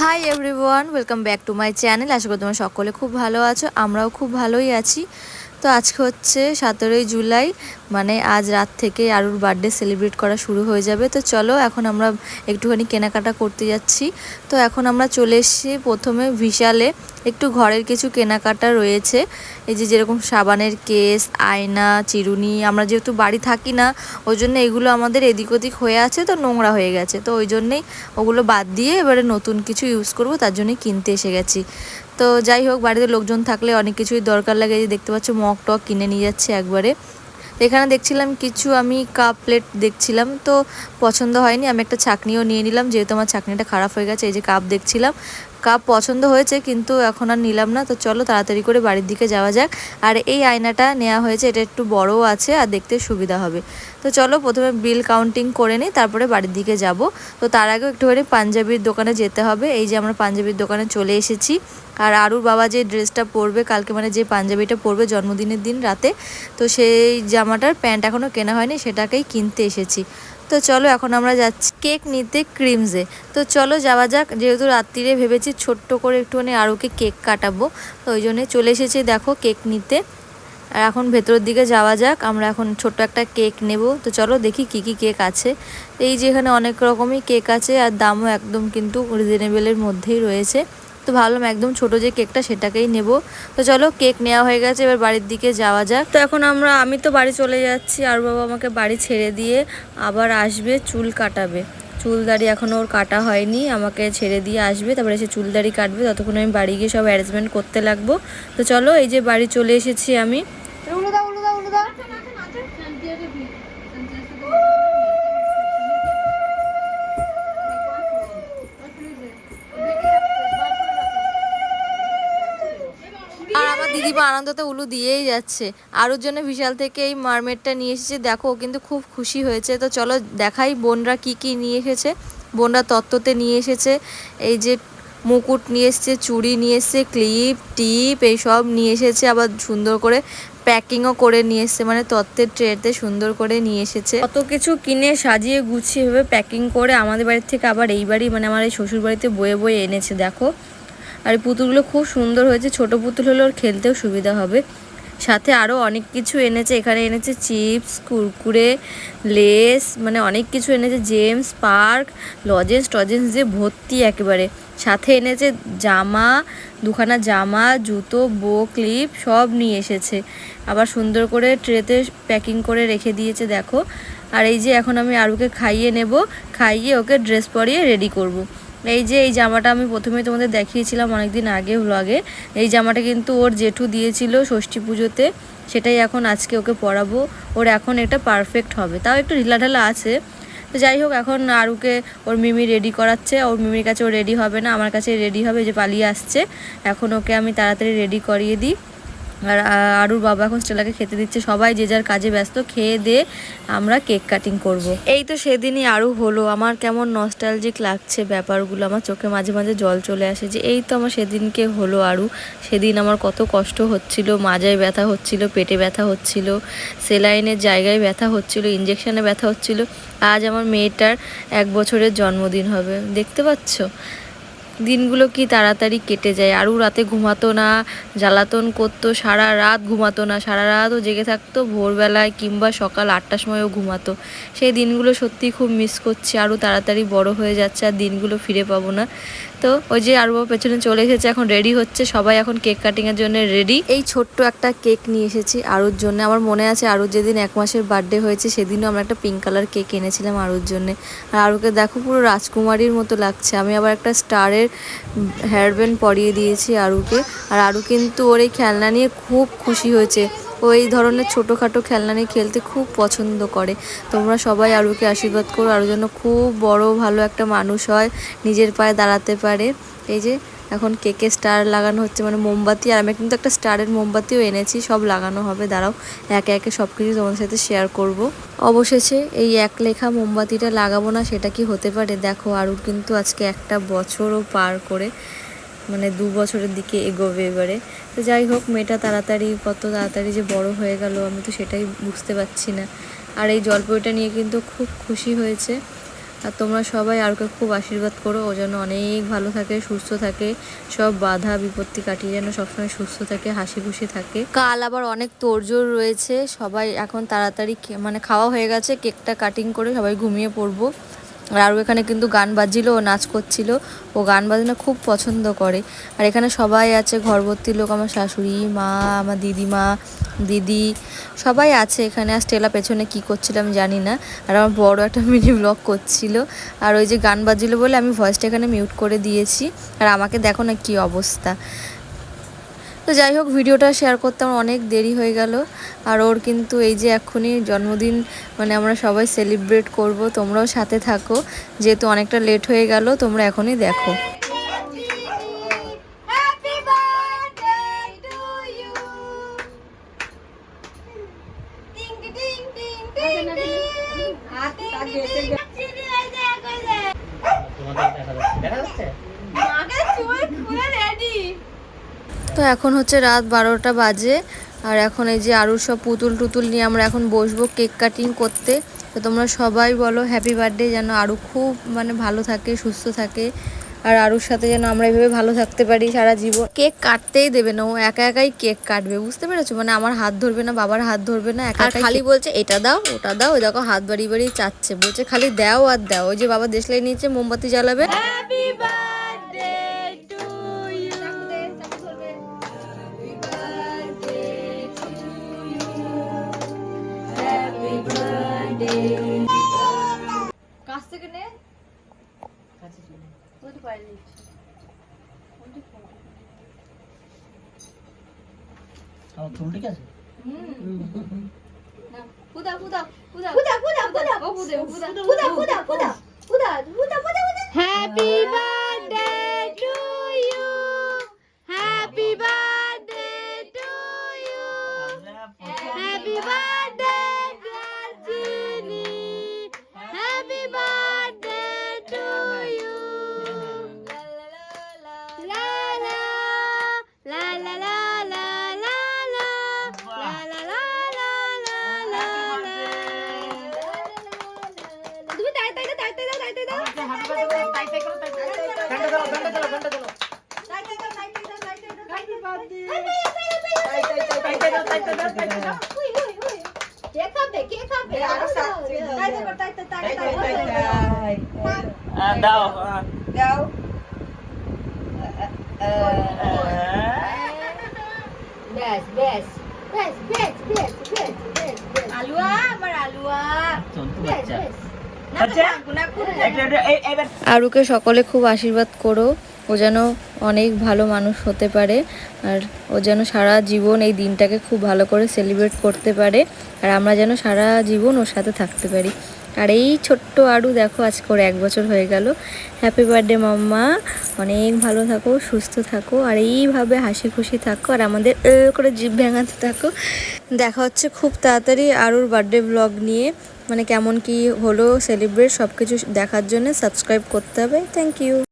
Hi everyone welcome back to my channel আশা করি তোমার সকলে খুব ভালো আছো, আমরাও খুব ভালোই আছি। তো আজকে হচ্ছে সতেরোই জুলাই মানে আজ রাত থেকে আরুর বার্থডে সেলিব্রেট করা শুরু হয়ে যাবে। তো চলো এখন আমরা একটুখানি কেনাকাটা করতে যাচ্ছি। তো এখন আমরা চলে এসেছি প্রথমে বিশালে একটু ঘরের কিছু কেনাকাটা রয়েছে। এই যে যেরকম সাবানের কেস, আয়না, চিরুনি, আমরা যেহেতু বাড়ি থাকি না, ওই জন্য এগুলো আমাদের এদিক ওদিক হয়ে আছে, তো নোংরা হয়ে গেছে। তো ওই জন্যেই ওগুলো বাদ দিয়ে এবারে নতুন কিছু ইউজ করব, তার জন্যই কিনতে এসে গেছি। তো যাই হোক, বাড়িতে লোকজন থাকলে অনেক কিছুই দরকার লাগে। যে দেখতে পাচ্ছ, মগ টক কিনে নিয়ে যাচ্ছে একবারে। এখানে দেখছিলাম কিছু আমি কাপ প্লেট দেখছিলাম, তো পছন্দ হয়নি। আমি একটা ছাকনিও নিয়ে নিলাম, যেহেতু আমার ছাকনিটা খারাপ হয়ে গেছে, এই যে কাপ দেখছিলাম। কাপ পছন্দ হয়েছে, কিন্তু এখন আর নিলাম না। তো চলো তাড়াতাড়ি করে বাড়ির দিকে যাওয়া যাক। আর এই আয়নাটা নেওয়া হয়েছে, এটা একটু বড়ও আছে আর দেখতে সুবিধা হবে। তো চলো প্রথমে বিল কাউন্টিং করে নিই, তারপরে বাড়ির দিকে যাব। তো তার আগে একটুখানি পাঞ্জাবির দোকানে যেতে হবে। এই যে আমরা পাঞ্জাবির দোকানে চলে এসেছি। আর আরুর বাবা যে ড্রেসটা পরবে, কালকে মানে যে পাঞ্জাবিটা পরবে জন্মদিনের দিন রাতে, তো সেই জামাটার প্যান্ট এখনও কেনা হয়নি, সেটাকেই কিনতে এসেছি। তো চলো এখন আমরা যাচ্ছি কেক নিতে ক্রিমসে। তো চলো যাওয়া যাক, যেহেতু রাত্রিরে ভেবেছি ছোট্ট করে একটুখানি আরুকে কেক কাটাবো, তো ওই জন্যে চলে এসেছি দেখো কেক নিতে। আর এখন ভেতরের দিকে যাওয়া যাক, আমরা এখন ছোট্ট একটা কেক নেব। তো চলো দেখি কি কি কেক আছে। এই যে এখানে অনেক রকমই কেক আছে, আর দামও একদম কিন্তু রিজনেবলের মধ্যেই রয়েছে। তো ভাবলাম একদম ছোট যে কেকটা সেটাকেই নেব। তো চলো কেক নেওয়া হয়ে গেছে, এবার বাড়ির দিকে যাওয়া যাক। তো এখন আমরা, আমি তো বাড়ি চলে যাচ্ছি, আর বাবা আমাকে বাড়ি ছেড়ে দিয়ে আবার আসবে, চুল কাটাবে। চুল দাড়ি এখনও ওর কাটা হয়নি, আমাকে ছেড়ে দিয়ে আসবে, তারপরে এসে চুল দাড়ি কাটবে, ততক্ষণ আমি বাড়ি গিয়ে সব অ্যারেঞ্জমেন্ট করতে লাগবো। তো চলো, এই যে বাড়ি চলে এসেছি আমি। আর আমার দিদিমা আনন্দতে উলু দিয়েই যাচ্ছে। আরুর জন্য বিশাল থেকে এই মারমেডটা নিয়ে এসেছে। দেখো কিন্তু খুব খুশি হয়েছে। তো চলো দেখাই বোনরা কি কি নিয়ে এসেছে। বোনরা তত্ত্বতে নিয়ে এসেছে। এই যে মুকুট নিয়ে এসেছে, চুড়ি নিয়ে এসেছে, ক্লিপ, টিপ এইসব নিয়ে এসেছে। আবার সুন্দর করে প্যাকিংও করে নিয়ে এসেছে। মানে তত্ত্বের ট্রেতে সুন্দর করে নিয়ে এসেছে। কত কিছু কিনে সাজিয়ে গুছিয়ে ভেবে প্যাকিং করে আমাদের বাড়ির থেকে আবার এই বাড়ি মানে আমার এই শ্বশুর বাড়িতে বয়ে বয়ে এনেছে। দেখো আর এই পুতুলগুলো খুব সুন্দর হয়েছে। ছোট পুতুল হলে ওর খেলতেও সুবিধা হবে। সাথে আরও অনেক কিছু এনেছে। এখানে এনেছে চিপস, কুরকুরে, লেস মানে অনেক কিছু এনেছে। জেমস, পার্ক, লজেন্স, টজেন্স দিয়ে ভর্তি একেবারে। সাথে এনেছে জামা, দুখানা জামা, জুতো বো ক্লিপ সব নিয়ে এসেছে। আবার সুন্দর করে ট্রেতে প্যাকিং করে রেখে দিয়েছে, দেখো। আর এই যে এখন আমি আরুকে খাইয়ে নেব, খাইয়ে ওকে ড্রেস পরিয়ে রেডি করব। এই যে এই জামাটা আমি প্রথমে তোমাদের দেখিয়েছিলাম অনেকদিন আগে ব্লগে এই জামাটা কিন্তু ওর জেঠু দিয়েছিল ষষ্ঠী পুজোতে। সেটাই এখন আজকে ওকে পরাবো। ওর এখন এটা পারফেক্ট হবে। তাও একটু ঢিলাঢালা আছে। তো যাই হোক, এখন আরুকে ওর মিমি রেডি করাচ্ছে। ওর মিমির কাছে ও রেডি হবে না। আমার কাছে রেডি হবে যে পালিয়ে আসছে। এখন ওকে আমি তাড়াতাড়ি রেডি করিয়ে দিই। আর আরুর বাবা এখন স্টেলাকে খেতে দিচ্ছে। সবাই যে যার কাজে ব্যস্ত, খেয়ে দিয়ে আমরা কেক কাটিং করব। এই তো সেদিনই আরও হলো। আমার কেমন নস্টালজিক লাগছে ব্যাপারগুলো। আমার চোখে মাঝে মাঝে জল চলে আসে যে, এই তো আমার সেদিনকে হলো আরও সেদিন আমার কত কষ্ট হচ্ছিল, মাজায় ব্যথা হচ্ছিল, পেটে ব্যথা হচ্ছিল, সেলাইনের জায়গায় ব্যথা হচ্ছিল ইঞ্জেকশানে ব্যথা হচ্ছিল। আজ আমার মেয়েটার এক বছরের জন্মদিন হবে। দেখতে পাচ্ছ? দিনগুলো কি তাড়াতাড়ি কেটে যায়? আরও রাতে ঘুমাতো না, জ্বালাতন করতো, সারা রাত ঘুমাতো না, সারা রাতও জেগে থাকতো, ভোরবেলায় কিংবা সকাল আটটার সময়ও ঘুমাতো। সেই দিনগুলো সত্যি খুব মিস করছি। আরও তাড়াতাড়ি বড় হয়ে যাচ্ছে আর দিনগুলো ফিরে পাবো না। তো ওই যে আরও পেছনে চলে এসেছে, এখন রেডি হচ্ছে। সবাই এখন কেক কাটিংয়ের জন্য রেডি এই ছোট্ট একটা কেক নিয়ে এসেছি আরুর জন্য। আমার মনে আছে আরুর যেদিন এক মাসের বার্থডে হয়েছে, সেদিনও আমরা একটা পিঙ্ক কালার কেক এনেছিলাম আরুর জন্য। আর আরুকে দেখো পুরো রাজকুমারীর মতো লাগছে। আমি আবার একটা স্টারের হেয়ার ব্যান্ড পরিয়ে দিয়েছি আরুকে। আর আরু কিন্তু ওর এই খেলনা নিয়ে খুব খুশি হয়েছে। ও এই ধরনের ছোটোখাটো খেলনা নিয়ে খেলতে খুব পছন্দ করে। তোমরা সবাই আরুকে আশীর্বাদ করো আরও যেন খুব বড় ভালো একটা মানুষ হয়, নিজের পায়ে দাঁড়াতে পারে। এই যে এখন কেকে স্টার লাগানো হচ্ছে মানে মোমবাতি, আর আমি কিন্তু একটা স্টারের মোমবাতিও এনেছি, সব লাগানো হবে, দাঁড়াও, একে একে সব কিছু তোমাদের সাথে শেয়ার করব। অবশেষে এই এক লেখা মোমবাতিটা লাগাবো না, সেটা কি হতে পারে? দেখো আরুর কিন্তু আজকে একটা বছরও পার করে মানে দু বছরের দিকে এগোবে এবারে। তো যাই হোক, মেয়েটা তাড়াতাড়ি, কত তাড়াতাড়ি যে বড় হয়ে গেল, আমি তো সেটাই বুঝতে পারছি না। আর এই জলপইটা নিয়ে কিন্তু খুব খুশি হয়েছে। আর তোমরা সবাই আরকে খুব আশীর্বাদ করো, ও যেন অনেক ভালো থাকে, সুস্থ থাকে। সব বাধা, বিপত্তি কাটিয়ে যেন সবসময় সুস্থ থাকে হাসি খুশি থাকে। কাল আবার অনেক তোড়জোড় রয়েছে, সবাই এখন তাড়াতাড়ি মানে খাওয়া হয়ে গেছে, কেকটা কাটিং করে সবাই ঘুমিয়ে পড়ব। আর এখানে কিন্তু গান বাজছিল ও নাচ করছিল। ও গান বাজনা খুব পছন্দ করে। আর এখানে সবাই আছে, ঘরবর্তী লোক, আমার শাশুড়ি, মা, আমার দিদিমা, দিদি, সবাই আছে এখানে। আর স্টেলা পেছনে কি করছিল আমি জানি না। আর আমার বড় একটা মিনি ব্লগ করছিল। আর ওই যে গান বাজছিল বলে আমি ভয়েসটা এখানে মিউট করে দিয়েছি। আর আমাকে দেখো না কি অবস্থা। তো যাই হোক, ভিডিওটা শেয়ার করতে আমার অনেক দেরি হয়ে গেল। আর ওর কিন্তু এই যে এক্ষুনি জন্মদিন মানে আমরা সবাই সেলিব্রেট করব, তোমরাও সাথে থাকো। যেহেতু অনেকটা লেট হয়ে গেল, তোমরা এখনই দেখো। তো এখন হচ্ছে রাত বারোটা বাজে। আর এখন এই যে আরও সব পুতুল টুতুল নিয়ে আমরা এখন বসবো কেক কাটিং করতে। তো তোমরা সবাই বলো হ্যাপি বার্থডে যেন আরও খুব মানে ভালো থাকে সুস্থ থাকে। আর আরুর সাথে যেন আমরা এইভাবে ভালো থাকতে পারি সারা জীবন। কেক কাটতেই দেবে না ও একা একাই কেক কাটবে বুঝতে পেরেছ? মানে আমার হাত ধরবে না বাবার হাত ধরবে না একা খালি বলছে এটা দাও ওটা দাও। ওই দেখো হাত বাড়ি বাড়ি চাচ্ছে বলছে খালি দাও আর দাও। ওই যে বাবা দেশলাই নিয়েছে মোমবাতি জ্বালাবে। কাছ থেকে নে ওই তো পাইলে আমার চুল ঠিক আছে পুদা পুদা পুদা পুদা পুদা পুদা ও পুদা পুদা পুদা পুদা পুদা পুদা পুদা পুদা পুদা হ্যাপি বার্থডে দাও দাও বেশ বেশ বেশ বেশ বেশ বেশ বেশ আলুয়া আমার আলুয়া চন্তু আচ্ছা আরুকে সকলে খুব আশীর্বাদ করো। ও যেন অনেক ভালো মানুষ হতে পারে, আর ও যেন সারা জীবন এই দিনটাকে খুব ভালো করে সেলিব্রেট করতে পারে, আর আমরা যেন সারা জীবন ওর সাথে থাকতে পারি। আর এই ছোট্ট আরু দেখো আজ করে এক বছর হয়ে গেল। Happy birthday mamma. অনেক ভালো থাকো, সুস্থ থাকো, আর এইভাবে হাসি খুশি থাকো, আর আমাদের করে জিভ ভেঙাতে থাকো। দেখা হচ্ছে খুব তাড়াতাড়ি আরুর বার্থডে ব্লগ নিয়ে। মানে কেমন কি হলো সেলিব্রেট সব কিছু দেখার জন্য সাবস্ক্রাইব করতে হবে। Thank you